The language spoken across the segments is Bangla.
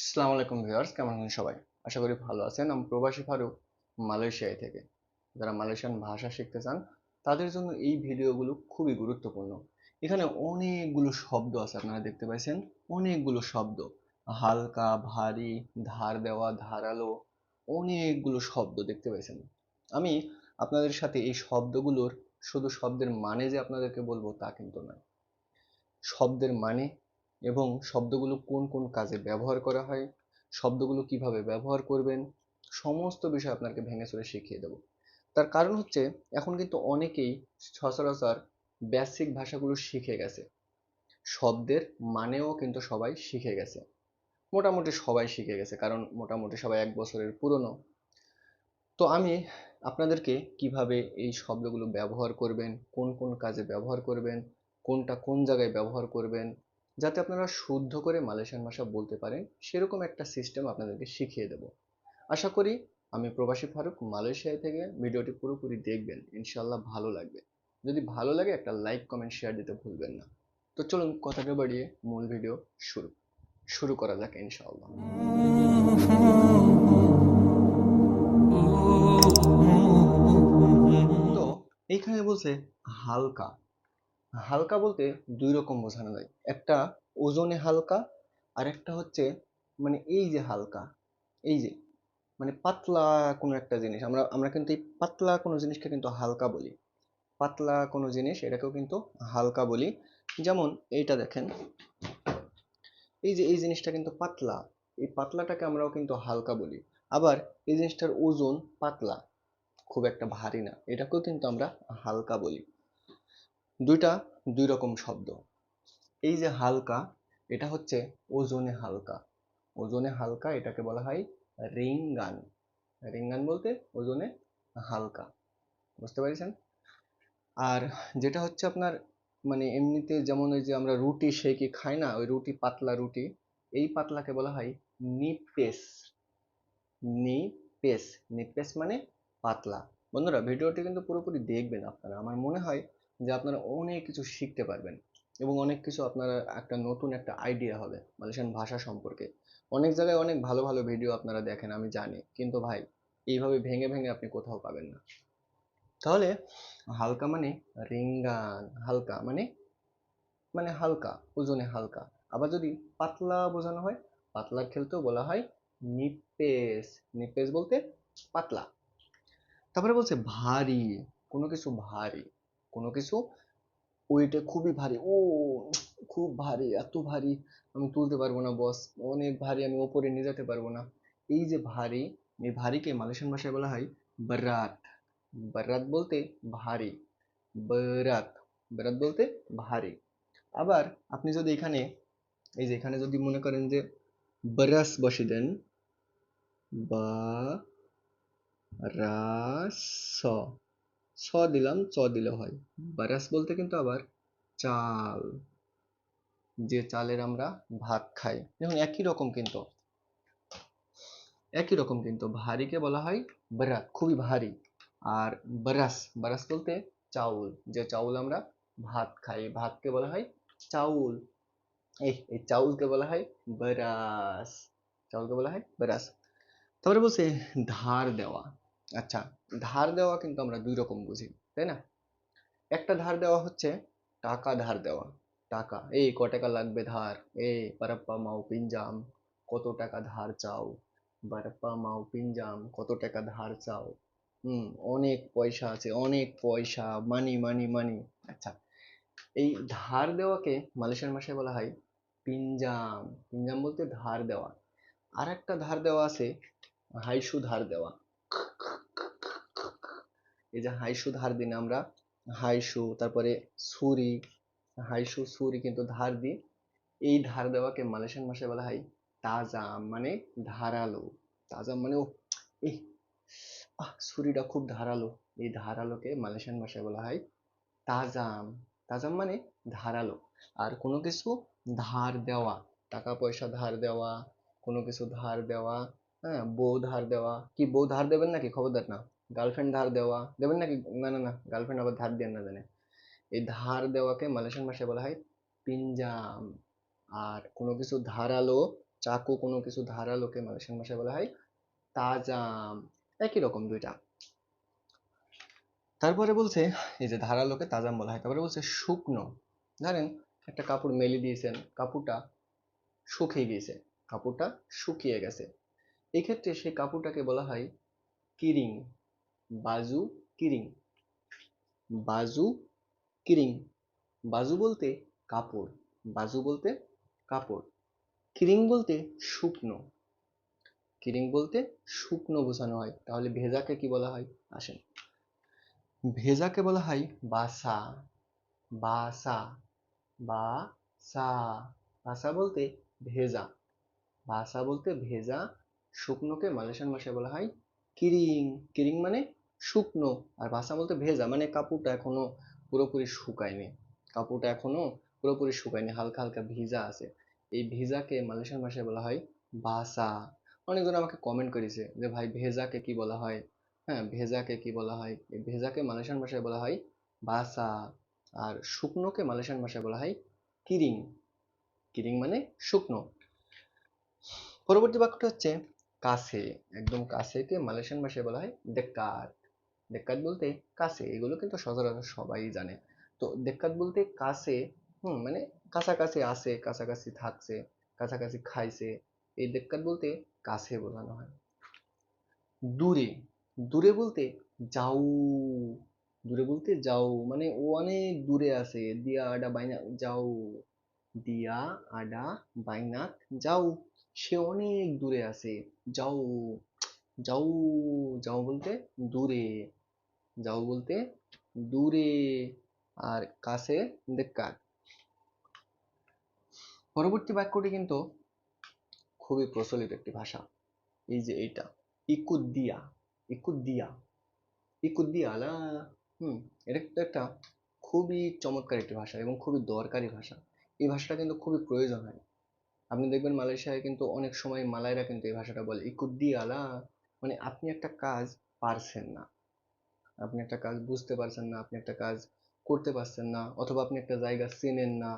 আসসালামু আলাইকুম ভিউয়ার্স, কেমন আছেন সবাই? আশা করি ভালো আছেন। আমি প্রবাসী ফারুক, মালয়েশিয়ায় থেকে। যারা মালয়েশিয়ান ভাষা শিখতে চান, তাদের জন্য এই ভিডিওগুলো খুবই গুরুত্বপূর্ণ। এখানে অনেকগুলো শব্দ আছে, আপনারা দেখতে পাচ্ছেন অনেকগুলো শব্দ। হালকা, ভারী, ধার দেওয়া, ধারালো, অনেকগুলো শব্দ দেখতে পাচ্ছেন আমি আপনাদের সাথে এই শব্দগুলোর শুধু শব্দের মানে যে আপনাদেরকে বলব তা কিন্তু নয়। শব্দের মানে এবং শব্দগুলো কোন কোন কাজে ব্যবহার করা হয়, শব্দগুলো কীভাবে ব্যবহার করবেন, সমস্ত বিষয় আপনাকে ভেঙে চুরে শিখিয়ে দেবো। তার কারণ হচ্ছে, এখন কিন্তু অনেকেই সচরাচর বেসিক ভাষাগুলো শিখে গেছে। শব্দের মানেও কিন্তু সবাই শিখে গেছে। মোটামুটি সবাই শিখে গেছে, কারণ মোটামুটি সবাই এক বছরের পুরনো। তো আমি আপনাদেরকে কীভাবে এই শব্দগুলো ব্যবহার করবেন, কোন কোন কাজে ব্যবহার করবেন, কোনটা কোন জায়গায় ব্যবহার করবেন যাতে আপনারা শুদ্ধ করে মালয়েশিয়ান ভাষা বলতে পারেন, সেরকম একটা সিস্টেম আপনাদেরকে শিখিয়ে দেব। আশা করি আমি প্রবাসী ফারুক মালয়েশিয়া থেকে ভিডিওটি পুরোপুরি দেখবেন ইনশাল্লাহ ভালো লাগবে। যদি ভালো লাগে একটা লাইক কমেন্ট শেয়ার দিতে ভুলবেন না। তো চলুন কথাটা বাড়িয়ে মূল ভিডিও শুরু শুরু করা যাক ইনশাআল্লাহ। তো এইখানে বলছে হালকা হালকা বলতে দুই রকম বোঝানো যায়। একটা ওজনে হালকা, আর একটা হচ্ছে মানে এই যে হালকা, এই যে মানে পাতলা কোনো একটা জিনিস। আমরা আমরা কিন্তু এই পাতলা কোনো জিনিসকে কিন্তু হালকা বলি। পাতলা কোনো জিনিস এটাকেও কিন্তু হালকা বলি। যেমন এইটা দেখেন, এই যে এই জিনিসটা কিন্তু পাতলা, এই পাতলাটাকে আমরাও কিন্তু হালকা বলি। আবার এই জিনিসটার ওজন পাতলা, খুব একটা ভারী না, এটাকেও কিন্তু আমরা হালকা বলি। দুইটা দুই রকম শব্দ। এই যে হালকা, এটা হচ্ছে ওজনে হালকা। ওজনে হালকা এটাকে বলা হয় রিঙ্গান। রিঙ্গান বলতে ওজনে হালকা। বুঝতে পেরেছেন? আর যেটা হচ্ছে আপনার মানে এমনিতে যেমন ওই যে আমরা রুটি সেকে খাই না, ওই রুটি, পাতলা রুটি, এই পাতলাকে বলা হয় নিপেস। নিপেস। নিপেস মানে পাতলা। বন্ধুরা, ভিডিওটি কিন্তু পুরোপুরি দেখবেন আপনারা। আমার মনে হয় যে আপনারা অনেক কিছু শিখতে পারবেন এবং অনেক কিছু আপনারা একটা নতুন একটা আইডিয়া হবে মালয়েশিয়ান ভাষা সম্পর্কে। অনেক জায়গায় অনেক ভালো ভালো ভিডিও আপনারা দেখেন, আমি জানি। কিন্তু ভাই, এইভাবে ভেঙে ভেঙে আপনি কোথাও পাবেন না। তাহলে হালকা মানে রিঙ্গান, হালকা মানে মানে হালকা, ওজনে হালকা। আবার যদি পাতলা বোঝানো হয় পাতলার খেলতেও বলা হয় নিপেস নিপেস বলতে পাতলা। তারপরে বলছে ভারী, কোনো কিছু ভারী। কোনো কিছু ওইটা খুবই ভারী, ও খুব ভারী, এত ভারী, আমি তুলতে পারব না বস অনেক ভারী আমি ওপরে নিয়ে যেতে পারব না। এই যে ভারী, এই ভারীকে মালয়েশিয়ান ভাষায় বলা হয় বরাত বরাত বলতে ভারী, বরাত বরাত বলতে ভারী। আবার আপনি যদি এখানে, এই যে এখানে যদি মনে করেন যে বরাস বসে দেন বা রাস স দিলাম চ দিলে হয়। বারাস বলতে কিন্তু আবার চাল, যে চালের আমরা ভাত খাই। দেখুন, একই রকম কিন্তু। একই রকম কিন্তু। ভারীকে বলা হয় বরাত খুবই ভারী। আর বারাস বারাস বলতে চাউল, যে চাউল আমরা ভাত খাই। ভাতকে বলা হয় চাউল। এই এই চাউলকে বলা হয় বরাস। চাউলকে বলা হয় বরাস। তারপরে বলছে ধার দেওয়া। আচ্ছা ধার দেওয়া কিন্তু আমরা দুই রকম বুঝি, তাই না? একটা ধার দেওয়া হচ্ছে টাকা ধার দেওয়া, টাকা, এই ক টাকা লাগবে ধার এই বারাপ্পা মাও পিঞ্জাম কত টাকা ধার চাও, বারাপ্পা মাও পিঞ্জাম কত টাকা ধার চাও, হুম, অনেক পয়সা আছে, অনেক পয়সা মানি মানি মানি আচ্ছা এই ধার দেওয়াকে মালয়েশিয়ান ভাষায় বলা হয় পিঞ্জাম পিঞ্জাম বলতে ধার দেওয়া আর একটা ধার দেওয়া আছে, হাইসু ধার দেওয়া এই যে হাইসু ধার দিন আমরা, হাইসু, তারপরে ছুরি হাইসু, সুরি কিন্তু ধার দিই। এই ধার দেওয়াকে মালয়েশিয়ান ভাষায় বলা হয় তাজাম মানে ধারালো। তাজাম মানে ও, এই, আহ খুব ধারালো। এই ধারালোকে মালয়েশিয়ান ভাষায় বলা হয় তাজাম তাজাম মানে ধারালো। আর কোনো কিছু ধার দেওয়া, টাকা পয়সা ধার দেওয়া, কোনো কিছু ধার দেওয়া হ্যাঁ বউ ধার দেওয়া, কি বউ ধার দেবেন নাকি? খবরদার না। গার্লফ্রেন্ড ধার দেওয়া। দেবেন নাকি? না না না গার্লফ্রেন্ড আবার ধার দেন না জানে। এই ধার দেওয়াকে মালয়েশিয়ান ভাষায় বলা হয় পিঞ্জাম আর কোনো কিছু ধারালো, চাকু কোনো কিছু ধারালোকে মালয়েশিয়ান ভাষায় বলা হয় তাজাম। একই রকম দুইটা। তারপরে বলছে, এই যে ধারালোকে তাজাম বলা হয়, তারপরে বলছে শুকনো। জানেন, একটা কাপড় মেলে দিয়েছেন, কাপড়টা শুকিয়ে গিয়েছে, কাপড়টা শুকিয়ে গেছে। এক্ষেত্রে সেই কাপড়টাকে বলা হয় কিরিং। বাজু কিরিং। বাজু কিরিং। বাজু বলতে কাপড়। বাজু বলতে কাপড়। কিরিং বলতে শুকনো। কিরিং বলতে শুকনো বোঝানো হয়। তাহলে ভেজাকে কি বলা হয়? আসেন। ভেজাকে বলা হয় বাসা। বাসা। বাসা। বাসা বলতে ভেজা। বাসা বলতে ভেজা শুকনোকে মালয়েশিয়ান ভাষায় বলা হয় কিরিং। কিরিং মানে শুকনো আর বাসা বলতে ভেজা মানে কাপড়টা এখনও পুরোপুরি শুকায়নি। কাপড়টা এখনও পুরোপুরি শুকায়নি, হালকা হালকা ভিজা আছে। এই ভিজাকে মালয়েশিয়ান ভাষায় বলা হয় বাসা। অনেকজন আমাকে কমেন্ট করেছে যে, ভাই, ভেজাকে কি বলা হয়? হ্যাঁ ভেজাকে কি বলা হয়? এই ভেজাকে মালয়েশিয়ান ভাষায় বলা হয় বাসা। আর শুকনোকে মালয়েশিয়ান ভাষায় বলা হয় কিরিং। কিরিং মানে শুকনো। পরবর্তী বাক্যটা হচ্ছে কাছে। একদম কাছেকে মালয়েশিয়ান ভাষায় বলা হয় দেক্কাত দেক্কাত বলতে কাছে, এগুলো কিন্তু সচরাচর সবাই জানে। তো দেক্কাত বলতে কাছে, হুম মানে কাছাকাছি আছে, কাছাকাছি থাকছে, কাছাকাছি খাইছে, এই দেক্কাত বলতে কাছে বোঝানো হয়। দূরে দূরে বলতে যাও, দূরে বলতে যাও মানে ও অনেক দূরে আছে, দিয়া আডা বাইনা যাও, দিয়া আডা বাইনাক যাও, সে অনেক দূরে আছে, যাও যাও যাও বলতে দূরে। যাও বলতে দূরে আর কাছে দেখার পরবর্তী বাক্যটি কিন্তু খুবই প্রচলিত একটি ভাষা। এই যে এইটা, ইকুদ্দিয়া ইকুদ্দিয়া ইকুদ্দিয়া আলা হুম, এটা কিন্তু একটা খুবই চমৎকার একটি ভাষা এবং খুবই দরকারি ভাষা। এই ভাষাটা কিন্তু খুবই প্রয়োজন হয়। আপনি দেখবেন মালয়েশিয়ায় কিন্তু অনেক সময় মালাইরা কিন্তু এই ভাষাটা বলে ইকুদ্দি আলা মানে আপনি একটা কাজ পারছেন না। আপনি একটা কাজ বুঝতে পারছেন না, আপনি একটা কাজ করতে পারছেন না, অথবা আপনি একটা জায়গা চেনেন না,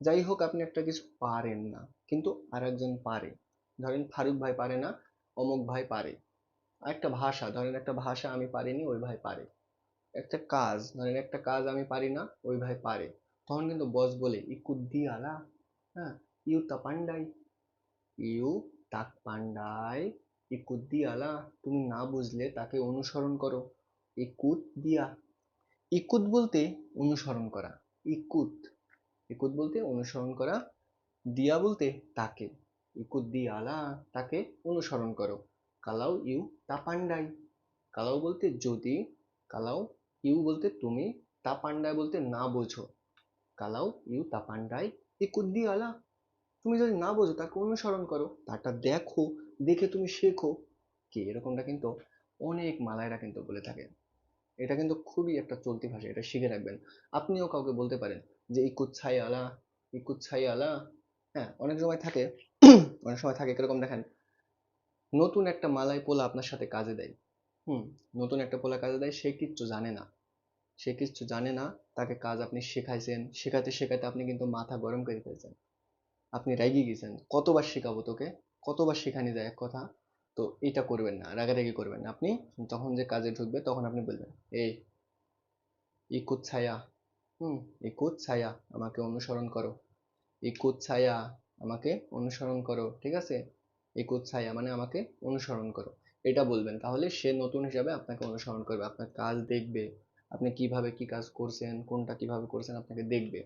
যাই হোক আপনি একটা কিছু পারেন না, কিন্তু আর একজন পারে। ধরেন ফারুক ভাই পারে না, অমুক ভাই পারে। একটা ভাষা, ধরেন একটা ভাষা আমি পারিনি, ওই ভাই পারে। একটা কাজ, ধরেন একটা কাজ আমি পারি না, ওই ভাই পারে। তখন কিন্তু বস বলে ইকুদ্দি আলা হ্যাঁ ইউ তাপান্ডাই ইউ তাক পান্ডাই ইকুত দিয়ালা, তুমি না বুঝলে তাকে অনুসরণ করো। ইকুত দিয়া। ইকুত বলতে অনুসরণ করা। ইকুত। ইকুত বলতে অনুসরণ করা। দিয়া বলতে তাকে। ইকুত দিয়ালা, তাকে অনুসরণ করো। কালাও ইউ তাপান্ডাই কালাও বলতে যদি, কালাও ইউ বলতে তুমি তাপান্ডাই বলতে না বোঝো। কালাও ইউ তাপান্ডাই ইকুত দিয়ালা। তুমি যদি না বোঝো, তাকে অনুসরণ করো। তারটা দেখো, দেখে তুমি শেখো। কি? এরকমটা কিন্তু অনেক মালায়রা কিন্তু বলে থাকে। এটা কিন্তু খুবই একটা চলতি ভাষা, এটা শিখে রাখবেন। আপনিও কাউকে বলতে পারেন যে ইকুত ছাই আলা ইকুত ছাই আলা। হ্যাঁ অনেক সময় থাকে, অনেক সময় থাকে, কীরকম দেখেন, নতুন একটা মালাই পোলা আপনার সাথে কাজে দেয়। হুম, নতুন একটা পোলা কাজে দেয়, সে কিচ্ছু জানে না। সে কিচ্ছু জানে না, তাকে কাজ আপনি শেখাইছেন, শেখাতে শেখাতে আপনি কিন্তু মাথা গরম করে ফেলছেন। আপনি রেগে গেছেন, কতবার শেখাবো তোকে? কতবার শেখানি যায় এক কথা? তো এটা করবেন না, রাগারাগি করবেন না। আপনি তখন যে কাজে ঢুকবে তখন আপনি বলবেন, এই ইকুত ছায়া হুম ইকুত ছায়া আমাকে অনুসরণ করো। ইকুত ছায়া আমাকে অনুসরণ করো, ঠিক আছে? ইকুত ছায়া মানে আমাকে অনুসরণ করো। এটা বলবেন, তাহলে সে নতুন হিসাবে আপনাকে অনুসরণ করবে। আপনার কাজ দেখবে, আপনি কীভাবে কি কাজ করছেন, কোনটা কীভাবে করছেন আপনাকে দেখবে।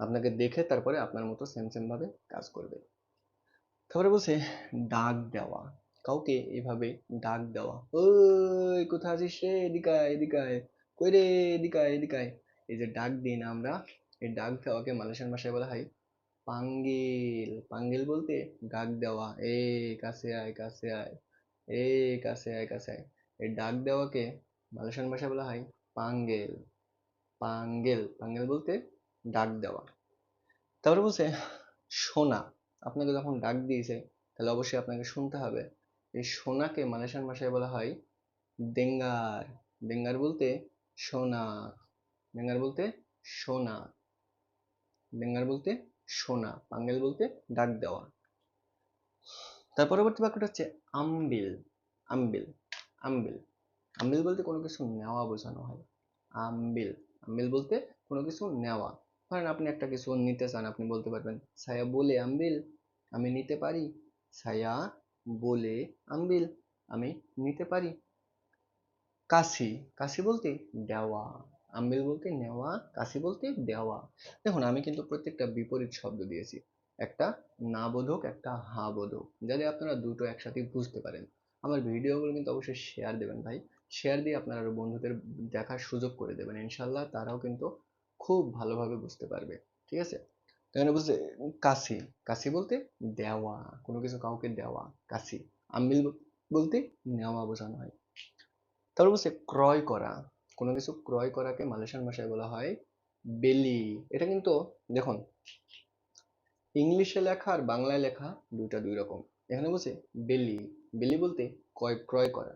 আপনাকে দেখে তারপরে আপনার মতো সেম সেম ভাবে কাজ করবে। তারপরে বলছে, ডাক দেওয়া। কাউকে এভাবে ডাক দেওয়া। ওই, কোথায় আছিস রে? এদিকে আয়, এদিকে কই রে? এদিকে আয়, এদিকে এই যে ডাক দিই না আমরা, এই ডাক দেওয়াকে মালয়েশিয়ান ভাষায় বলা হয় পাঙ্গেল। পাঙ্গেল বলতে ডাক দেওয়া। এ, কাছে আয় কাছে আয়। এ, কাছে আয় কাছে আয়। এই ডাক দেওয়াকে মালয়েশিয়ান ভাষায় বলা হয় পাঙ্গেল। পাঙ্গেল পাঙ্গেল বলতে ডাক দেওয়া। তারপরে বলছে শোনা আপনাকে যখন ডাক দিয়েছে, তাহলে অবশ্যই আপনাকে শুনতে হবে। এই সোনাকে মালয়েশিয়ান ভাষায় বলা হয় দেঙ্গার। দেঙ্গার বলতে শোনা দেঙ্গার বলতে সোনা। দেঙ্গার বলতে সোনা। পাঙ্গেল বলতে ডাক দেওয়া। তার পরবর্তী বাক্যটা হচ্ছে আমবিল। আমবিল। আমবিল। আমবিল বলতে কোনো কিছু নেওয়া বোঝানো হয়। আমবিল। আমবিল বলতে কোনো কিছু নেওয়া। ধরেন আপনি একটা কিছু নিতে চান, আপনি বলতে পারবেন ছায়া বলে আমবিল আমি নিতে পারি? সায়া বলে আমবিল, আমি নিতে পারি। কাশি কাশি বলতে দেওয়া। আমবিল বলতে নেওয়া, কাশি বলতে দেওয়া। দেখুন, আমি কিন্তু প্রত্যেকটা বিপরীত শব্দ দিয়েছি। একটা না বোধক একটা হা বোধক যাতে আপনারা দুটো একসাথে বুঝতে পারেন। আমার ভিডিওগুলো কিন্তু অবশ্যই শেয়ার দেবেন ভাই। শেয়ার দিয়ে আপনারা আরও বন্ধুদের দেখার সুযোগ করে দেবেন। ইনশাল্লাহ তারাও কিন্তু খুব ভালোভাবে বুঝতে পারবে। ঠিক আছে? এখানে বুঝছে কাশি। কাশি বলতে দেওয়া, কোনো কিছু কাউকে দেওয়া, কাশি। আম্বিল বলতে নেওয়া বোঝানো হয়। তারপর বলছে, ক্রয় করা। কোনো কিছু ক্রয় করাকে মালয়েশিয়ান ভাষায় বলা হয় বেলি। এটা কিন্তু, দেখুন, ইংলিশে লেখা আর বাংলায় লেখা দুইটা দুই রকম। এখানে বলছে বেলি। বেলি বলতে ক্রয় ক্রয় করা।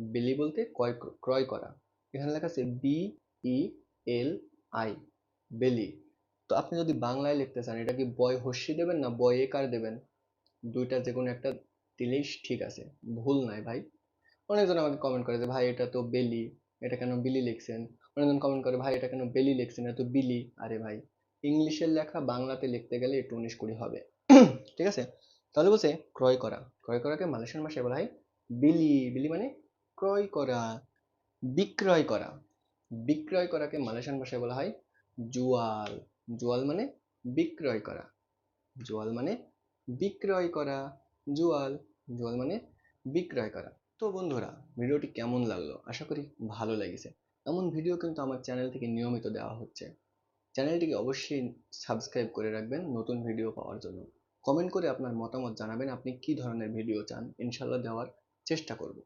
বেলি বলতে ক্রয় ক্রয় করা। এখানে লেখা আছে বি ই এল আই, বেলি। তো আপনি যদি বাংলায় লিখতে চান, এটা কি বয় হস্যি দেবেন না বয় একার দেবেন? দুইটা যে কোনো একটা দিলেই ঠিক আছে, ভুল নাই ভাই। অনেকজন আমাকে কমেন্ট করে যে, ভাই, এটা তো বেলি, এটা কেন বিলি লিখছেন? অনেকজন কমেন্ট করে, ভাই, এটা কেন বেলি লিখছেন? এটা তো বিলি। আরে ভাই, ইংলিশের লেখা বাংলাতে লিখতে গেলে একটু উনিশ কুড়ি হবে। ঠিক আছে? তাহলে বলছে, ক্রয় করা। ক্রয় করাকে মালয়েশিয়ান ভাষায় বলা হয় বিলি। বিলি মানে ক্রয় করা, বিক্রয় করা। বিক্রয় করাকে মালয়েশিয়ান ভাষায় বলা হয় জুয়াল। জুয়াল মানে বিক্রয় করা। জুয়াল মানে বিক্রয় করা। জুয়াল জুয়াল মানে বিক্রয় করা। তো বন্ধুরা, ভিডিওটি কেমন লাগল? আশা করি ভালো লেগেছে। এমন ভিডিও কিন্তু আমার চ্যানেল থেকে নিয়মিত দেওয়া হচ্ছে। চ্যানেলটিকে অবশ্যই সাবস্ক্রাইব করে রাখবেন নতুন ভিডিও পাওয়ার জন্য। কমেন্ট করে আপনার মতামত জানাবেন আপনি কি ধরনের ভিডিও চান। ইনশাল্লাহ দেওয়ার চেষ্টা করব।